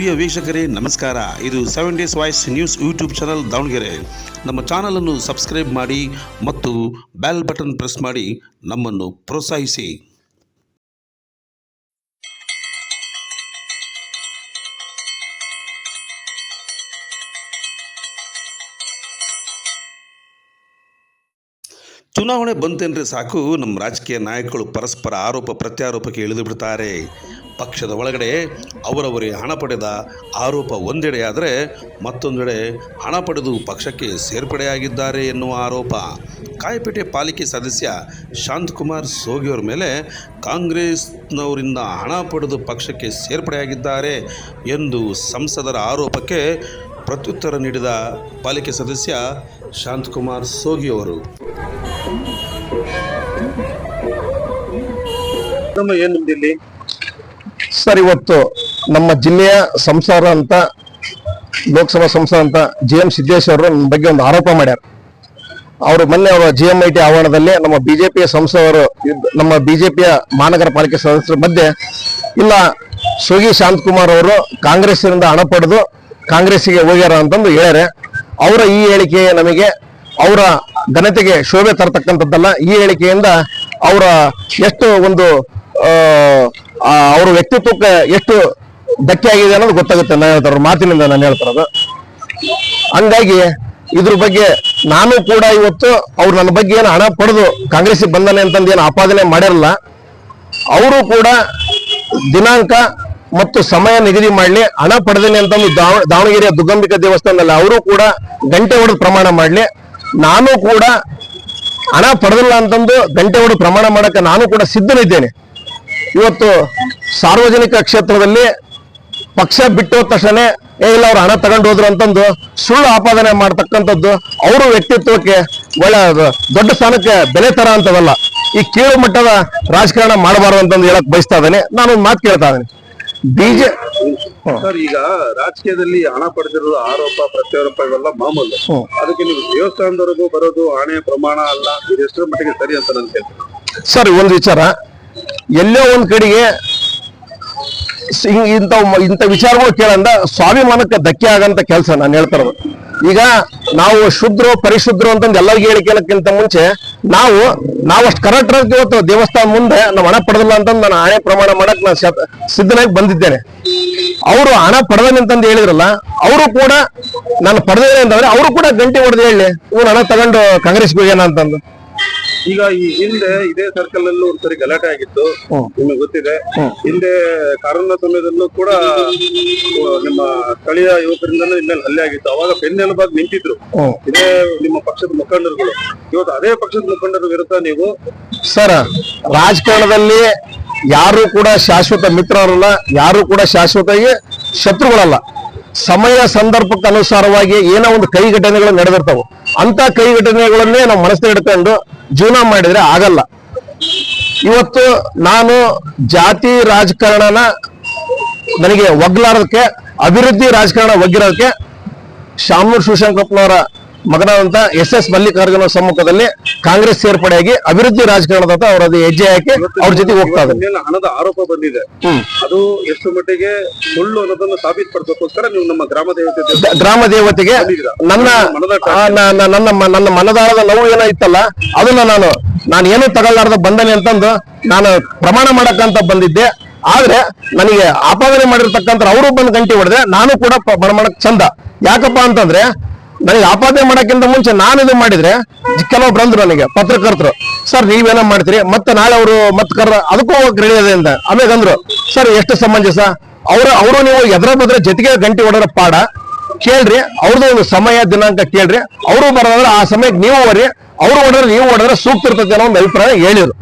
ಪ್ರಿಯ ವೀಕ್ಷಕರೇ, ನಮಸ್ಕಾರ. ಇದು seven days voice news YouTube channel Davanagere. ನಮ್ಮ ಚಾನಲನ್ನು ಸಬ್ಸ್ಕ್ರೈಬ್ ಮಾಡಿ ಮತ್ತು ಬೆಲ್ ಬಟನ್ ಪ್ರೆಸ್ ಮಾಡಿ ನಮ್ಮನ್ನು ಪ್ರೋತ್ಸಾಹಿಸಿ. ಚುನಾವಣೆ ಬಂತೇನ್ರಿ ಸಾಕು, ನಮ್ಮ ರಾಜಕೀಯ ನಾಯಕರು ಪರಸ್ಪರ ಆರೋಪ ಪ್ರತ್ಯಾರೋಪಕ್ಕೆ ಇಳಿದು ಬಿಡ್ತಾರೆ. ಪಕ್ಷದ ಒಳಗಡೆ ಅವರವರೇ ಹಣ ಪಡೆದ ಆರೋಪ ಒಂದೆಡೆಯಾದರೆ ಮತ್ತೊಂದೆಡೆ ಹಣ ಪಡೆದು ಪಕ್ಷಕ್ಕೆ ಸೇರ್ಪಡೆಯಾಗಿದ್ದಾರೆ ಎನ್ನುವ ಆರೋಪ. ಕಾಯಪೇಟೆ ಪಾಲಿಕೆ ಸದಸ್ಯ ಶಾಂತಕುಮಾರ್ ಸೋಗಿಯವರ ಮೇಲೆ ಕಾಂಗ್ರೆಸ್ನವರಿಂದ ಹಣ ಪಡೆದು ಪಕ್ಷಕ್ಕೆ ಸೇರ್ಪಡೆಯಾಗಿದ್ದಾರೆ ಎಂದು ಸಂಸದರ ಆರೋಪಕ್ಕೆ ಪ್ರತ್ಯುತ್ತರ ನೀಡಿದ ಪಾಲಿಕೆ ಸದಸ್ಯ ಶಾಂತಕುಮಾರ್ ಸೋಗಿಯವರು. ಏನ್ ಇಲ್ಲಿ ಸರ್ ಇವತ್ತು ನಮ್ಮ ಜಿಲ್ಲೆಯ ಸಂಸಾರ ಅಂತ, ಲೋಕಸಭಾ ಸಂಸದ ಅಂತ ಜಿ ಎಂ ಸಿದ್ದೇಶ್ ಅವರು ನಮ್ಮ ಬಗ್ಗೆ ಒಂದು ಆರೋಪ ಮಾಡ್ಯಾರ. ಅವರು ಮೊನ್ನೆ ಅವರ ಜಿ ಎಂ ಐ ಆವರಣದಲ್ಲಿ ನಮ್ಮ ಬಿಜೆಪಿಯ ಸಂಸದರು, ನಮ್ಮ ಬಿಜೆಪಿಯ ಮಹಾನಗರ ಪಾಲಿಕೆ ಸದಸ್ಯರ ಮಧ್ಯೆ ಇಲ್ಲ ಸೋಗಿ ಶಾಂತಕುಮಾರ್ ಅವರು ಕಾಂಗ್ರೆಸ್ಸಿನಿಂದ ಹಣ ಪಡೆದು ಕಾಂಗ್ರೆಸ್ಸಿಗೆ ಹೋಗ್ಯಾರ ಅಂತಂದು ಹೇಳ್ಯಾರೆ. ಅವರ ಈ ಹೇಳಿಕೆ ನಮಗೆ, ಅವರ ಘನತೆಗೆ ಶೋಭೆ ತರತಕ್ಕಂಥದ್ದಲ್ಲ. ಈ ಹೇಳಿಕೆಯಿಂದ ಅವರ ಎಷ್ಟು ಒಂದು ಅವ್ರ ವ್ಯಕ್ತಿತ್ವಕ್ಕೆ ಎಷ್ಟು ಧಕ್ಕೆ ಆಗಿದೆ ಅನ್ನೋದು ಗೊತ್ತಾಗುತ್ತೆ ನಾನು ಹೇಳ್ತಾರ. ಮಾತಿನಿಂದ ನಾನು ಹೇಳ್ತಾರದು. ಹಂಗಾಗಿ ಇದ್ರ ಬಗ್ಗೆ ನಾನು ಕೂಡ ಇವತ್ತು ಅವ್ರು ನನ್ನ ಬಗ್ಗೆ ಏನು ಹಣ ಪಡೆದು ಕಾಂಗ್ರೆಸ್ಸಿಗೆ ಬಂದಾನೆ ಅಂತಂದು ಏನು ಆಪಾದನೆ ಮಾಡಿರಲ್ಲ, ಅವರು ಕೂಡ ದಿನಾಂಕ ಮತ್ತು ಸಮಯ ನಿಗದಿ ಮಾಡಲಿ, ಹಣ ಪಡೆದೇನೆ ಅಂತಂದು ದಾವ- ದಾವಣಗೆರೆಯ ದುಗ್ಗಂಬಿಕ ದೇವಸ್ಥಾನದಲ್ಲಿ ಅವರು ಕೂಡ ಗಂಟೆ ಹೊಡೆದು ಪ್ರಮಾಣ ಮಾಡಲಿ. ನಾನು ಕೂಡ ಹಣ ಪಡೆದಿಲ್ಲ ಅಂತಂದು ಗಂಟೆ ಹೊಡೆದು ಪ್ರಮಾಣ ಮಾಡಕ್ಕೆ ನಾನು ಕೂಡ ಸಿದ್ಧನಿದ್ದೇನೆ. ಇವತ್ತು ಸಾರ್ವಜನಿಕ ಕ್ಷೇತ್ರದಲ್ಲಿ ಪಕ್ಷ ಬಿಟ್ಟು ತಕ್ಷಣ ಏ ಇಲ್ಲ ಅವ್ರು ಹಣ ತಗೊಂಡು ಹೋದ್ರು ಅಂತಂದು ಸುಳ್ಳು ಆಪಾದನೆ ಮಾಡ್ತಕ್ಕಂಥದ್ದು ಅವರು ವ್ಯಕ್ತಿತ್ವಕ್ಕೆ ಒಳ್ಳೆ ದೊಡ್ಡ ಸ್ಥಾನಕ್ಕೆ ಬೆಲೆ ತರ ಅಂತದಲ್ಲ. ಈ ಕೀಳು ಮಟ್ಟದ ರಾಜಕಾರಣ ಮಾಡಬಾರ್ದು ಅಂತಂದು ಹೇಳಕ್ ಬಯಸ್ತಾ ಇದ್ದೇನೆ. ನಾನು ಒಂದು ಮಾತು ಕೇಳ್ತಾ ಇದ್ದೇನೆ. ಬಿಜೆ ಸರ್ ಈಗ ರಾಜಕೀಯದಲ್ಲಿ ಹಣ ಪಡೆದಿರೋದು ಆರೋಪ ಪ್ರತ್ಯಾರೋಪ ಇವೆಲ್ಲ ಮಾಮೂಲು. ಅದಕ್ಕೆ ನೀವು ದೇವಸ್ಥಾನದವರೆಗೂ ಬರೋದು ಹಣೆ ಪ್ರಮಾಣ ಅಲ್ಲ ಇದೆಷ್ಟರ ಮಟ್ಟಿಗೆ ಸರಿ ಅಂತ ನಾನು ಕೇಳ್ತೀನಿ. ಸರ್ ಒಂದು ವಿಚಾರ. ಎಲ್ಲೋ ಒಂದ್ ಕಡೆಗೆ ಇಂತ ಇಂಥ ವಿಚಾರಗಳು ಕೇಳಂದ ಸ್ವಾಭಿಮಾನಕ್ಕೆ ಧಕ್ಕೆ ಆಗಂತ ಕೆಲಸ ನಾನು ಹೇಳ್ತಾರದು ಈಗ ನಾವು ಶುದ್ಧರು ಪರಿಶುದ್ಧರು ಅಂತಂದು ಎಲ್ಲರಿಗೂ ಹೇಳಿ ಕೇಳಕ್ಕಿಂತ ಮುಂಚೆ ನಾವು ನಾವಷ್ಟು ಕರೆಕ್ಟ್ ಇವತ್ತು ದೇವಸ್ಥಾನ ಮುಂದೆ ನಾವು ಹಣ ಪಡೆದಿಲ್ಲ ಅಂತಂದು ನಾನು ಹಣೆ ಪ್ರಮಾಣ ಮಾಡಕ್ ನಾನು ಸಿದ್ಧನಾಗಿ ಬಂದಿದ್ದೇನೆ. ಅವರು ಹಣ ಪಡೆದನೆ ಅಂತಂದು ಹೇಳಿದ್ರಲ್ಲ, ಅವರು ಕೂಡ ನಾನು ಪಡೆದೇನೆ ಅಂತಂದ್ರೆ ಅವರು ಕೂಡ ಗಂಟೆ ಹೊಡೆದು ಹೇಳಿ ಇವ್ರು ಹಣ ತಗೊಂಡು ಕಾಂಗ್ರೆಸ್ಗೆ ಹೋಗ್ಯಾನ ಅಂತಂದು. ಈಗ ಈ ಹಿಂದೆ ಇದೇ ಸರ್ಕಲ್ ಅಲ್ಲೂ ಒಂದ್ಸರಿ ಗಲಾಟೆ ಆಗಿತ್ತು. ನಿಮಗೆ ಗೊತ್ತಿದೆ. ಹಿಂದೆ ಕಾರೋನಾ ಸಮಯದಲ್ಲೂ ಕೂಡ ನಿಮ್ಮ ಸ್ಥಳೀಯ ಯುವಕರಿಂದಲೂ ಇನ್ಮೇಲೆ ಹಲ್ಲೆ ಆಗಿತ್ತು. ಅವಾಗ ಬೆನ್ನೆಲುಬಾಗಿ ನಿಂತಿದ್ರು. ಇದೇ ನಿಮ್ಮ ಪಕ್ಷದ ಮುಖಂಡರುಗಳು. ಇವತ್ತು ಅದೇ ಪಕ್ಷದ ಮುಖಂಡರು ವಿರುದ್ಧ ನೀವು ಸರ್ ರಾಜಕಾರಣದಲ್ಲಿ ಯಾರು ಕೂಡ ಶಾಶ್ವತ ಮಿತ್ರರಲ್ಲ ಯಾರು ಕೂಡ ಶಾಶ್ವತವಾಗಿ ಶತ್ರುಗಳಲ್ಲ. ಸಮಯ ಸಂದರ್ಭಕ್ಕೆ ಅನುಸಾರವಾಗಿ ಏನೋ ಒಂದು ಕೈ ಘಟನೆಗಳು ನಡೆದಿರ್ತಾವೆ. ಅಂತ ಕೈ ಘಟನೆಗಳನ್ನೇ ನಾವು ಮನಸ್ಸಿನ ಹಿಡ್ಕೊಂಡು ಜೀವನ ಮಾಡಿದ್ರೆ ಆಗಲ್ಲ. ಇವತ್ತು ನಾನು ಜಾತಿ ರಾಜಕಾರಣನ ನನಗೆ ಒಗ್ಲಾರದಕ್ಕೆ ಅಭಿವೃದ್ಧಿ ರಾಜಕಾರಣ ಒಗ್ಗಿರೋದಕ್ಕೆ ಶಾಮನೂರ್ ಶಿವಶಂಕರಪ್ಪನವರ ಮಗನಾದಂತ ಎಸ್ ಎಸ್ ಮಲ್ಲಿಕಾರ್ಜುನ ಸಮ್ಮುಖದಲ್ಲಿ ಕಾಂಗ್ರೆಸ್ ಸೇರ್ಪಡೆಯಾಗಿ ಅಭಿವೃದ್ಧಿ ರಾಜಕಾರಣದ ಅವರ ಹೆಜ್ಜೆ ಹಾಕಿ ಅವ್ರ ಜೊತೆ ಹೋಗ್ತಾ ಇದ್ದಾರೆ. ಹಣದ ಆರೋಪ ಬಂದಿದೆ. ಅದು ಎಷ್ಟು ಮಟ್ಟಿಗೆ ಸುಳ್ಳು ಅನ್ನೋದನ್ನು ಸಾಬೀತುಪಡಿಸೋಕ್ಕೋಸ್ಕರ ನೀವು ನಮ್ಮ ಗ್ರಾಮ ದೇವತೆ ಗ್ರಾಮ ದೇವತೆಗೆ ನನ್ನ ನನ್ನ ನನ್ನ ಮನದಾಳದ ನೋವು ಏನೋ ಇತ್ತಲ್ಲ ಅದನ್ನ ನಾನು ನಾನು ಏನು ತಗೊಳ್ಳಾರ್ದ ಬಂದನೆ ಅಂತಂದು ನಾನು ಪ್ರಮಾಣ ಮಾಡಕ್ಕಂತ ಬಂದಿದ್ದೆ. ಆದ್ರೆ ನನಗೆ ಆಪಾದನೆ ಮಾಡಿರ್ತಕ್ಕಂಥ ಅವರು ಬಂದು ಗಂಟೆ ಹೊಡೆದ್ರೆ ನಾನು ಕೂಡ ಪ್ರಮಾಣಕ್ಕೆ ಪ್ರಮಾಣ ಚಂದ. ಯಾಕಪ್ಪ ಅಂತಂದ್ರೆ ನನಗೆ ಆಪಾದನೆ ಮಾಡೋಕ್ಕಿಂತ ಮುಂಚೆ ನಾನು ಇದು ಮಾಡಿದ್ರೆ ಕೆಲವು ಬಂದ್ರು ನನಗೆ, ಪತ್ರಕರ್ತರು. ಸರ್, ನೀವೇನೋ ಮಾಡ್ತೀರಿ? ಮತ್ತೆ ನಾಳೆ ಅವರು ಮತ್ ಕರ್ ಅದಕ್ಕೂ ರೆಡಿ ಅದೇ ಅಂತ ಆಮೇಲೆ ಅಂದ್ರು, ಸರ್, ಎಷ್ಟು ಸಮಂಜಸ? ಅವ್ರ, ಅವರು ನೀವು ಎದ್ರ ಬದ್ರೆ ಜೊತೆಗೆ ಗಂಟೆ ಹೊಡೆದ್ರ ಪಾಡ. ಕೇಳ್ರಿ, ಅವ್ರದ್ದು ಒಂದು ಸಮಯ, ದಿನಾಂಕ ಕೇಳ್ರಿ. ಅವರು ಬರೋದ್ರೆ ಆ ಸಮಯಕ್ಕೆ ನೀವು ಬರ್ರಿ ಅವ್ರು ಹೊಡೆದ್ರೆ ನೀವು ಹೊಡೆದ್ರೆ ಸೂಕ್ತ ಇರ್ತದೆ ಅನ್ನೋ ಒಂದು ಅಭಿಪ್ರಾಯ ಹೇಳಿದ್ರು.